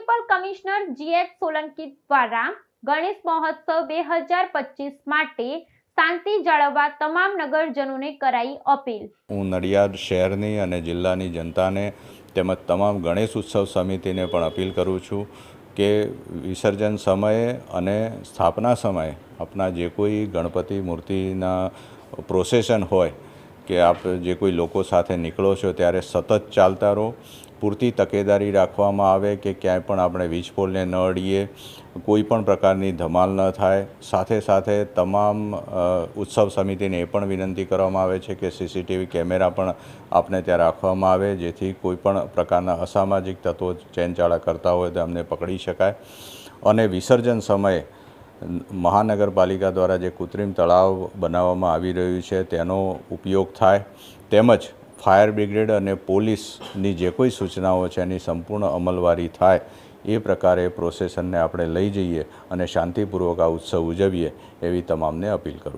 GH Solanki દ્વારા ગણેશ મહોત્સવ બે હજાર પચીસ માટે શાંતિ જાળવવા તમામ નગરજનોને કરાઈ અપીલ. હું નડિયાદ શહેરની અને જિલ્લાની જનતાને તેમજ તમામ ગણેશ ઉત્સવ સમિતિને પણ અપીલ કરું છું કે વિસર્જન સમયે અને સ્થાપના સમયે આપણા જે કોઈ ગણપતિ મૂર્તિના પ્રોસેશન હોય કે આપ જે કોઈ લોકો સાથે નીકળો છો ત્યારે સતત ચાલતા રહો. પૂરતી તકેદારી રાખવામાં આવે કે ક્યાંય પણ આપણે વીજપોલને ન અડીએ. કોઈ પણ પ્રકારની ધમાલ ન થાય. સાથે સાથે તમામ ઉત્સવ સમિતિને એ પણ વિનંતી કરવામાં આવે છે કે સીસીટીવી કેમેરા પણ આપને ત્યાં રાખવામાં આવે, જેથી કોઈ પણ પ્રકારના અસામાજિક તત્વો ચેનચાળા કરતા હોય તો અમને પકડી શકાય. અને વિસર્જન સમયે મહાનગરપાલિકા દ્વારા જે કૃત્રિમ તળાવ બનાવવામાં આવી રહ્યું છે, તેનો ઉપયોગ થાય તેમજ ફાયર બ્રિગેડ અને પોલીસની જે કોઈ સૂચનાઓ છે, એની સંપૂર્ણ અમલવારી થાય એ પ્રકારે પ્રોસેસનને આપણે લઈ જઈએ અને શાંતિપૂર્વક આ ઉત્સવ ઉજવીએ એવી તમામને અપીલ કરું છું.